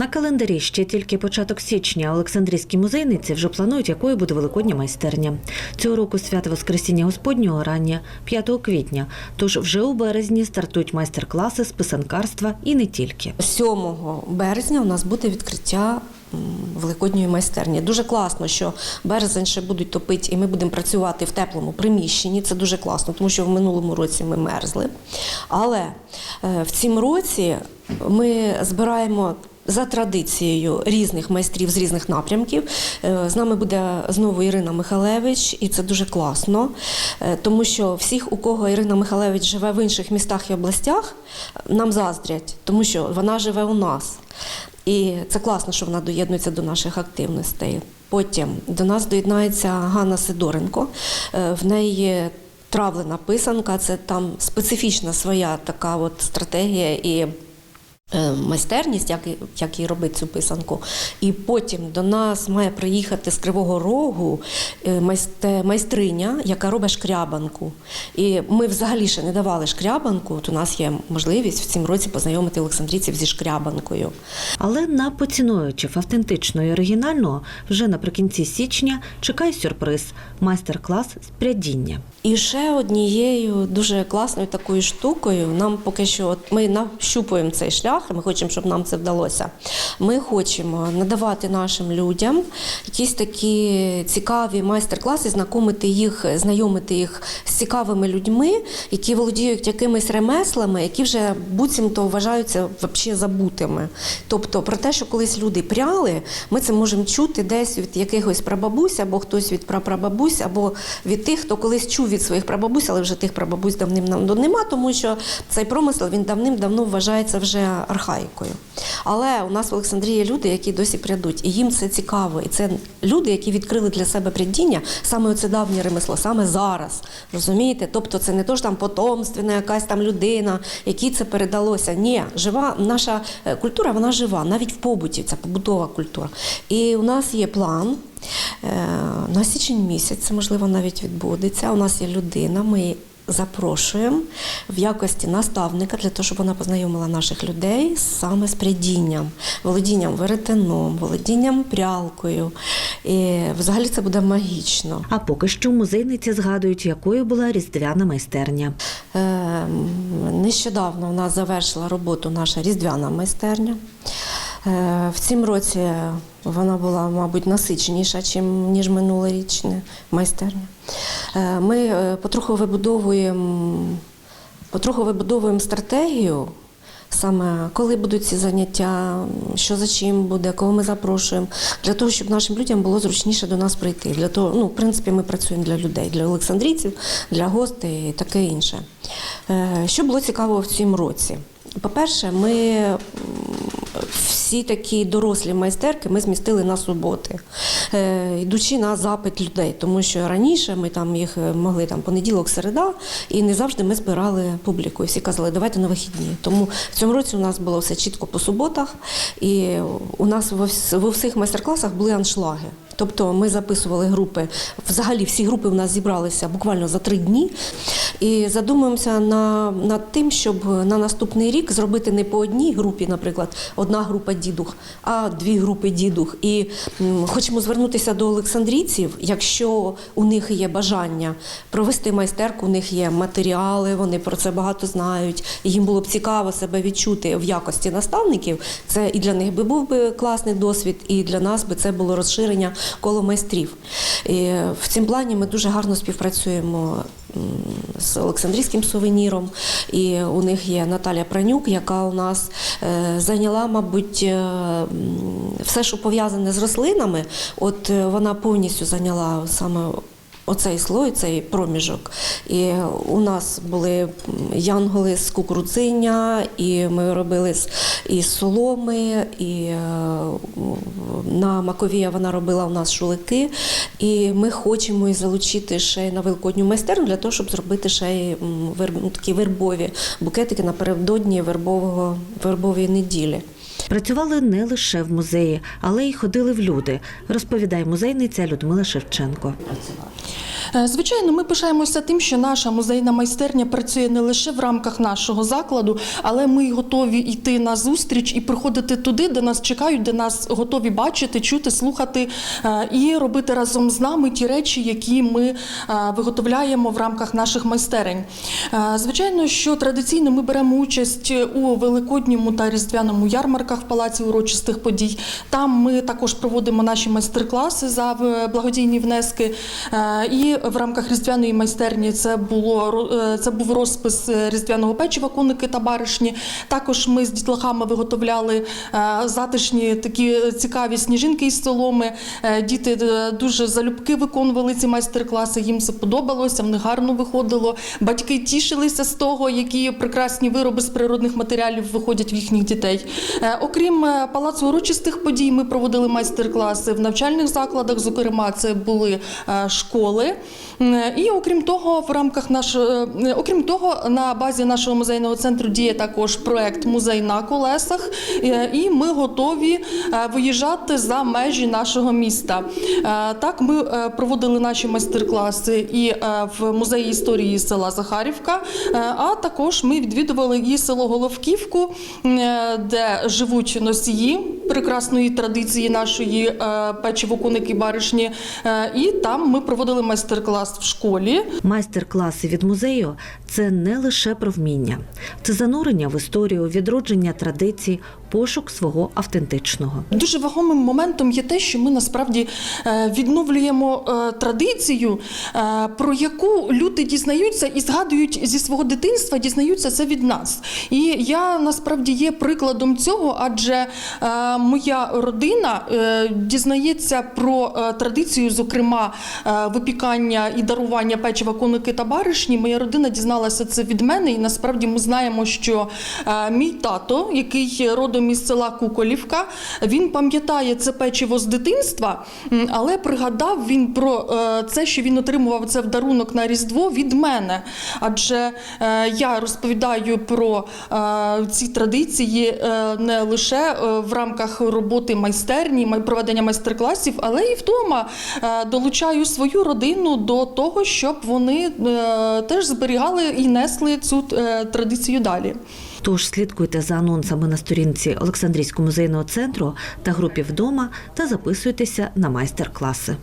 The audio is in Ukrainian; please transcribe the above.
На календарі ще тільки початок січня. Олександрійські музейниці вже планують, якою буде великодня майстерня. Цього року свято Воскресіння Господнього рання 5 квітня. Тож вже у березні стартують майстер-класи з писанкарства і не тільки. 7 березня у нас буде відкриття великодньої майстерні. Дуже класно, що березень ще будуть топити, і ми будемо працювати в теплому приміщенні. Це дуже класно, тому що в минулому році ми мерзли. Але е, в цьому році ми збираємо. За традицією різних майстрів з різних напрямків Е, з нами буде знову Ірина Михалевич, і це дуже класно, е, тому що всіх, у кого Ірина Михалевич живе в інших містах і областях, нам заздрять, тому що вона живе у нас. І це класно, що вона доєднується до наших активностей. Потім до нас доєднається Ганна Сидоренко. Е, В неї травлена писанка, це там специфічна своя така от стратегія і. Е, Майстерність, як, як їй робити цю писанку. І потім до нас має приїхати з Кривого Рогу е, майстриня, яка робить шкрябанку. І ми взагалі ще не давали шкрябанку. От у нас є можливість в цьому році познайомити олександрійців зі шкрябанкою. Але на поціновувачів автентичного і оригінального вже наприкінці січня чекає сюрприз майстер-клас з прядіння. І ще однією дуже класною такою штукою, нам поки що от ми нащупуємо цей шлях, і ми хочемо, щоб нам це вдалося. Ми хочемо надавати нашим людям якісь такі цікаві майстер-класи, знайомити їх, знайомити їх з цікавими людьми, які володіють якимись ремеслами, які вже буцімто вважаються взагалі забутими. Тобто про те, що колись люди пряли, ми це можемо чути десь від якихось прабабусь, або хтось від прапрабабусь, або від тих, хто колись чув від своїх прабабусь, але вже тих прабабусь давним-давно нема, тому що цей промисел він давним-давно вважається вже архаїкою. Але у нас в Олександрії є люди, які досі прядуть, і їм це цікаво. І це люди, які відкрили для себе прядіння, саме оце давнє ремесло, саме зараз. Розумієте? Тобто це не то ж там потомственна якась там людина, якій це передалося. Ні, жива наша е, культура, вона жива, навіть в побуті, це побутова культура. І у нас є план. е, На січень місяць, це можливо навіть відбудеться. У нас є людина, ми запрошуємо в якості наставника для того, щоб вона познайомила наших людей саме з прядінням, володінням веретеном, володінням прялкою. І взагалі це буде магічно. А поки що музейниці згадують, якою була різдвяна майстерня. Е, Нещодавно нас завершила роботу наша різдвяна майстерня. Е, В цьому році вона була, мабуть, насиченіша, ніж минулорічна майстерня. Е, Ми е, потроху вибудовуємо, потроху вибудовуємо стратегію. Саме коли будуть ці заняття, що за чим буде, кого ми запрошуємо, для того, щоб нашим людям було зручніше до нас прийти. Для того, ну, в принципі, ми працюємо для людей, для олександрійців, для гостей і таке інше. Е, Що було цікаво в цьому році? По-перше, ми всі такі дорослі майстерки ми змістили на суботи, е, йдучи на запит людей, тому що раніше ми там їх е, могли там понеділок, середа, і не завжди ми збирали публіку. І всі казали, давайте на вихідні. Тому в цьому році у нас було все чітко по суботах, і у нас во, вс- во всіх майстер-класах були аншлаги. Тобто ми записували групи. Взагалі всі групи в нас зібралися буквально за три дні. І задумуємося на, над тим, щоб на наступний рік зробити не по одній групі, наприклад, одна група дідух, а дві групи дідух. І хочемо звернутися до олександрійців, якщо у них є бажання провести майстерку, у них є матеріали, вони про це багато знають. Їм було б цікаво себе відчути в якості наставників. Це і для них би був би класний досвід, і для нас би це було розширення коло майстрів. І в цьому плані ми дуже гарно співпрацюємо з Олександрійським сувеніром. І у них є Наталя Пранюк, яка у нас е, зайняла, мабуть, е, все, що пов'язане з рослинами. От е, вона повністю зайняла саме. Оцей слой, цей проміжок. І у нас були янголи з кукурудзиння, і ми робили з соломи, і е, на Маковія вона робила у нас шулики. І ми хочемо і залучити ще на великодню майстерню для того, щоб зробити ще й такі вербові букетики напередодні вербового вербової неділі. Працювали не лише в музеї, але й ходили в люди, розповідає музейниця Людмила Шевченко. Е, Звичайно, ми пишаємося тим, що наша музейна майстерня працює не лише в рамках нашого закладу, але ми готові йти на зустріч і приходити туди, де нас чекають, де нас готові бачити, чути, слухати е, і робити разом з нами ті речі, які ми е, виготовляємо в рамках наших майстерень. Звичайно, що традиційно ми беремо участь у великодньому та різдвяному ярмарках в палаці урочистих подій. Там ми також проводимо наші майстер-класи за благодійні внески. Е, І в рамках різдвяної майстерні це було е, це був розпис різдвяного печива, коники та баришні. Також ми з дітлахами виготовляли е, затишні такі цікаві сніжинки із соломи. Діти дуже залюбки виконували ці майстер-класи. Їм це подобалося, в них гарно виходило. Батьки тішилися з того, які прекрасні вироби з природних матеріалів виходять в їхніх дітей. Окрім е, палацу урочистих подій, ми проводили майстер-класи в навчальних закладах. Зокрема, це були е, школи. І окрім того, в рамках нашого, е, окрім того, на базі нашого музейного центру діє також проект Музей на колесах, і ми готові виїжджати за межі нашого міста. Так, ми проводили наші майстер-класи і в музеї історії села Захарівка, а також ми відвідували і село Головківку, де живуть носії прекрасної традиції нашої е, печиво коники баришні. Е, І там ми проводили майстер-клас в школі. Майстер-класи від музею це не лише про вміння, це занурення в історію, відродження традицій, пошук свого автентичного. Дуже вагомим моментом є те, що ми насправді е, відновлюємо традицію, про яку люди дізнаються і згадують зі свого дитинства, дізнаються це від нас. І я насправді є прикладом цього, адже моя родина е, дізнається про е, традицію, зокрема е, випікання і дарування печива коники та баришні. Моя родина дізналася це від мене, і насправді ми знаємо, що мій тато, який родом із села Куколівка, він пам'ятає це печиво з дитинства, але пригадав він про це, що він отримував це в дарунок на Різдво від мене. Адже я розповідаю про ці традиції не лише в рамках роботи майстерні, проведення майстер-класів, але і вдома е, долучаю свою родину до того, щоб вони е, теж зберігали і несли цю е, традицію далі. Тож слідкуйте за анонсами на сторінці Олександрійського музейного центру та групі вдома та записуйтеся на майстер-класи.